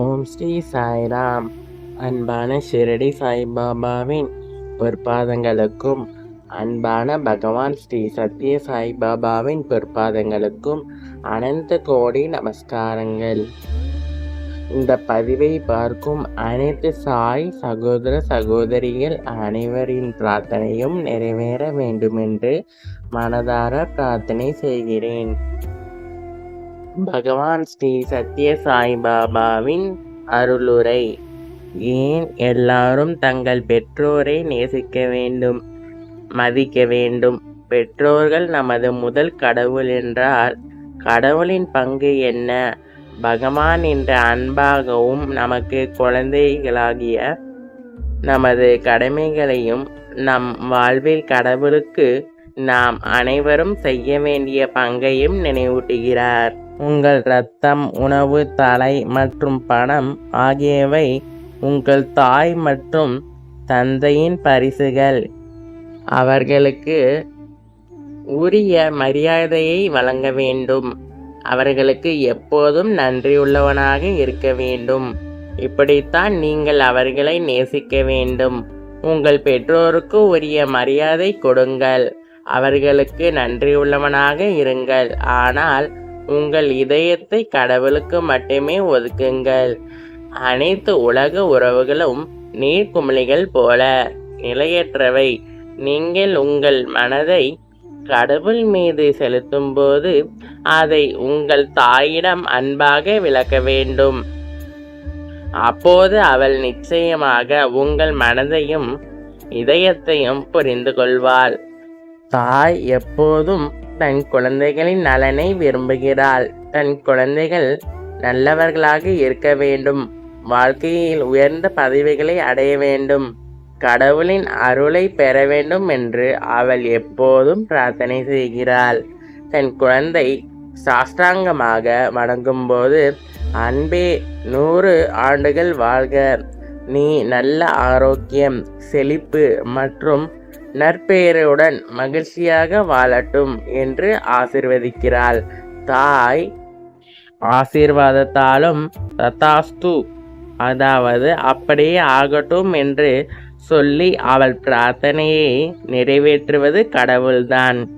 ஓம் ஸ்ரீ சாய்ராம். அன்பான ஷிரடி சாய்பாபாவின் பொற்பாதங்களுக்கும் அன்பான பகவான் ஸ்ரீ சத்ய சாய்பாபாவின் பொற்பாதங்களுக்கும் அனந்த கோடி நமஸ்காரங்கள். இந்த பதிவை பார்க்கும் அனைத்து சாய் சகோதர சகோதரிகள் அனைவரின் பிரார்த்தனையும் நிறைவேற வேண்டுமென்று மனதார பிரார்த்தனை செய்கிறேன். பகவான் ஸ்ரீ சத்ய சாய்பாபாவின் அருளுரை. ஏன் எல்லாரும் தங்கள் பெற்றோரை நேசிக்க வேண்டும் மதிக்க வேண்டும்? பெற்றோர்கள் நமது முதல் கடவுள் என்றால் கடவுளின் பங்கு என்ன? பகவான் என்ற அன்பாகவும் நமக்கு குழந்தைகளாகிய நமது கடமைகளையும் நம் வாழ்வில் கடவுளுக்கு நாம் அனைவரும் செய்ய வேண்டிய பங்கையும் நினைவூட்டுகிறார். உங்கள் இரத்தம் உணவு தலை மற்றும் பணம் ஆகியவை உங்கள் தாய் மற்றும் தந்தையின் பரிசுகள். அவர்களுக்கு உரிய மரியாதையை வழங்க வேண்டும். அவர்களுக்கு எப்போதும் நன்றியுள்ளவனாக இருக்க வேண்டும். இப்படித்தான் நீங்கள் அவர்களை நேசிக்க வேண்டும். உங்கள் பெற்றோருக்கு உரிய மரியாதை கொடுங்கள். அவர்களுக்கு நன்றியுள்ளவனாக இருங்கள். ஆனால் உங்கள் இதயத்தை கடவுளுக்கு மட்டுமே ஒதுக்குங்கள். அனைத்து உலக உறவுகளும் நீர்க்குமிழிகள் போல நிலையற்றவை. நீங்கள் உங்கள் மனதை கடவுள் மீது செலுத்தும் போது அதை உங்கள் தாயிடம் அன்பாக விளக்க வேண்டும். அப்போது அவள் நிச்சயமாக உங்கள் மனதையும் இதயத்தையும் புரிந்து கொள்வாள். தாய் எப்போதும் தன் குழந்தைகளின் நலனை விரும்புகிறாள். தன் குழந்தைகள் நல்லவர்களாக இருக்க வேண்டும். வாழ்க்கையில் உயர்ந்த பதவிகளை அடைய வேண்டும். கடவுளின் அருளை பெற வேண்டும் என்று அவள் எப்போதும் பிரார்த்தனை செய்கிறாள். தன் குழந்தை சாஷ்டாங்கமாக வணங்கும்போது அன்பே நூறு ஆண்டுகள் வாழ்க. நீ நல்ல ஆரோக்கியம் செழிப்பு மற்றும் நற்பெயருடன் மகிழ்ச்சியாக வாழட்டும் என்று ஆசிர்வதிக்கிறாள். தாய் ஆசீர்வாதத்தாலும் ததாஸ்து. அதாவது அப்படியே ஆகட்டும் என்று சொல்லி அவள் பிரார்த்தனையை நிறைவேற்றுவது கடவுள்தான்.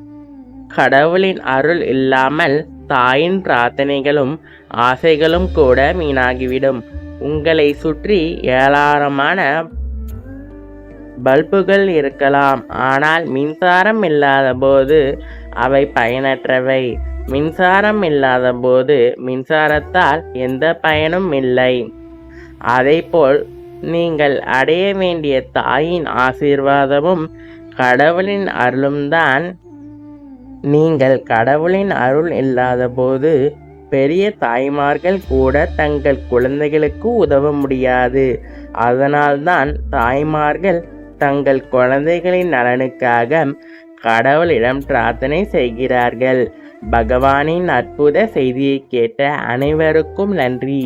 கடவுளின் அருள் இல்லாமல் தாயின் பிரார்த்தனைகளும் ஆசைகளும் கூட வீணாகிவிடும். உங்களை சுற்றி ஏராளமான பல்புகள் இருக்கலாம். ஆனால் மின்சாரம் இல்லாத போது அவை பயனற்றவை. மின்சாரம் இல்லாத போது மின்சாரத்தால் எந்த பயனும் இல்லை. அதேபோல் நீங்கள் அடைய வேண்டிய தாயின் ஆசீர்வாதமும் கடவுளின் அருளும் தான் நீங்கள் கடவுளின் அருள் இல்லாத போது பெரிய தாய்மார்கள் கூட தங்கள் குழந்தைகளுக்கு உதவ முடியாது. அதனால்தான் தாய்மார்கள் தங்கள் குழந்தைகளின் நலனுக்காக கடவுளிடம் பிரார்த்தனை செய்கிறார்கள். பகவானின் அற்புத செய்தியை கேட்ட அனைவருக்கும் நன்றி.